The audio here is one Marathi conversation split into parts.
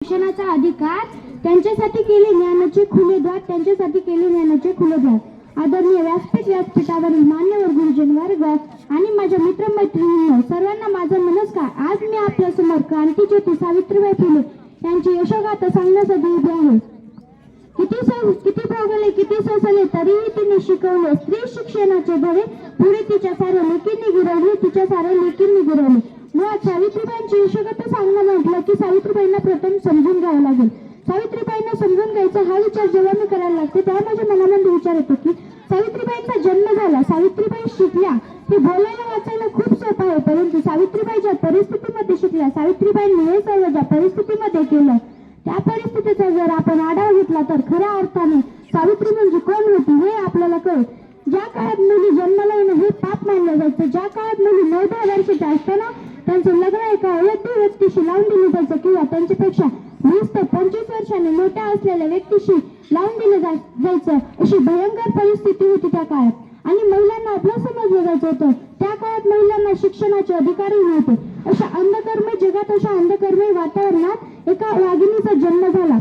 शिक्षणाचा अधिकार त्यांच्यासाठी केले ज्ञानाचे खुले द्वार त्यांच्यासाठी केले ज्ञानाचे खुले द्वार आदरणीय व्यासपीठ व्यासपीठावरील मान्यवर गुरुजन वर्ग आणि माझ्या मित्रमैत्रिणींनो सर्वांना माझा नमस्कार. आज मी आपल्यासमोर क्रांतीज्योती सावित्रीबाई फुले यांची यशोगाथा सांगण्यासाठी उभे आहे. किती सौ किती भोगले किती सोसले तरीही तिने शिकवले. स्त्री शिक्षणाचे धडे पुढे तिच्या साऱ्या लेकींनी गिरवले तिच्या साऱ्या लेकींनी गिरवले. मुळात सावित्रीबाईंची यशोगाथा सांगणं म्हटलं की सावित्रीबाईंना प्रथम समजून घ्यावं लागेल. सावित्रीबाईंना समजून घ्यायचा हा विचार जेव्हा मी करायला लागते तेव्हा माझ्या मनामध्ये विचार येतो की सावित्रीबाईंचा जन्म झाला सावित्रीबाई शिकल्या. हे बोलायला वाचायला खूप सोपं आहे परंतु सावित्रीबाई ज्या परिस्थितीमध्ये शिकल्या सावित्रीबाईंनी हे सर्व ज्या परिस्थितीमध्ये केलं त्या परिस्थितीचा जर आपण आढावा घेतला तर खऱ्या अर्थाने सावित्री म्हणजे कोण होती हे आपल्याला कळेल. ज्या काळात मुली जन्माला येणं हे पाप मानलं जायचं ज्या काळात मुली नऊ दहा वर्षाच्या असताना त्यांचं लग्न एका अयोग्य व्यक्तीशी लावून दिलं जायचं किंवा त्यांच्यापेक्षा वीस ते पंचवीस वर्षाने मोठ्या असलेल्या व्यक्तीशी लावून दिलं जायचं अशी भयंकर परिस्थिती होती त्या काळात. आणि महिलांना आपलं समजलं जायचं होतं. त्या काळात महिलांना शिक्षणाचे अधिकारही नव्हते. अशा अंधकर्मी जगात अशा अंधकर्मी वातावरणात एका वाघिणीचा जन्म झाला.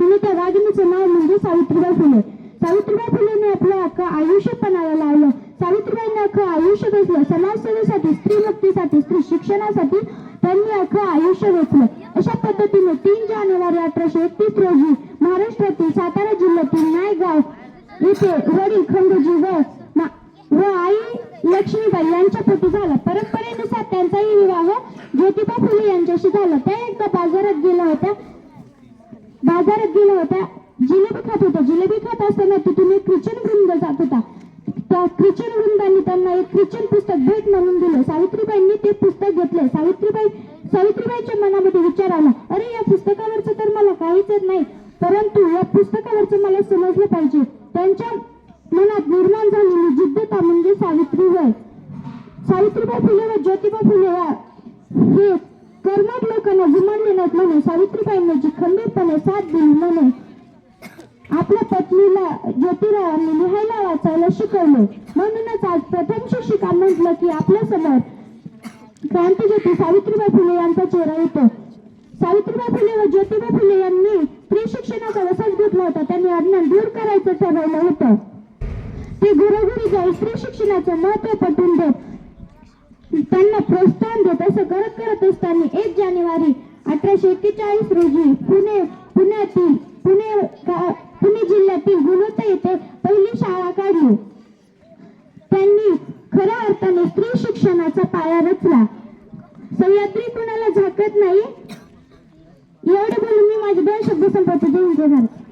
आणि त्या वाघिणीचं नाव म्हणजे सावित्रीबाई फुले. सावित्रीबाई फुलेने आपलं आयुष्य पणाला लावलं. सावित्रीबाईंनी अख्खं आयुष्य वेचलं समाजसेवेसाठी स्त्री मुक्तीसाठी स्त्री शिक्षणासाठी त्यांनी अख्खं आयुष्य वेचलं अशा पद्धतीने तीन जानेवारी अठराशे एकतीस रोजी महाराष्ट्रातील सातारा जिल्ह्यातील नायगाव येथे वडील खंडोजी व व आई लक्ष्मीबाई यांच्या पोटी झाला. परंपरेनुसार त्यांचाही विवाह ज्योतिबा फुले यांच्याशी झाला. त्या एकदा बाजारात गेल्या होत्या. बाजारात गेल्या होत्या. जिलेबी खात होत्या. जिलेबी खात असताना तिथून एक ख्रिश्चन वृंद जात होता. ख्रिश्चन वृंदांनी त्यांना एक ख्रिश्चन पुस्तक भेट म्हणून दिलं. सावित्रीबाईंनी ते पुस्तक घेतले. सावित्रीबाई सावित्रीबाईच्या मनामध्ये विचार आला अरे या पुस्तकावरचं तर मला काहीच येत नाही. परंतु या पुस्तकावरचं मला समजलं पाहिजे. त्यांच्या मनात निर्माण झालेली जिद्दता म्हणजे सावित्रीबाई सावित्रीबाई फुले व ज्योतिबा फुले या हे कर्नाट लोकांना जुमानले नाहीत म्हणून सावित्रीबाईंनी जी खंबीरपणे साथ दिली म्हणून ज्योतिरावांनी लिहायला वाचायला शिकवले. म्हणूनच आज प्रथम शिक्षिका म्हटलं की आपल्यासमोर क्रांतीज्योती सावित्रीबाई फुले यांचा चेहरा येतो. सावित्रीबाई फुले व ज्योतिबा फुले यांनी स्त्री शिक्षणाचा वसाच घेतला होता. त्यांनी अज्ञान दूर करायचं ठरवलं होतं. ते घरोघरी जाऊन स्त्री शिक्षणाचं महत्त्व पटवून देत त्यांना प्रोत्साहन देत असं करत करत असताना एक जानेवारी अठराशे एक्केचाळीस रोजी पुणे पुण्यातील पुणे पुणे जिल्ह्यातील येथे पहिली शाळा काढली. त्यांनी खऱ्या अर्थाने स्त्री शिक्षणाचा पाया रचला. सह्याद्री कुणाला झाकत नाही? एवढे बोलून मी माझे दोन शब्द संपवतो. जय हिंद भारत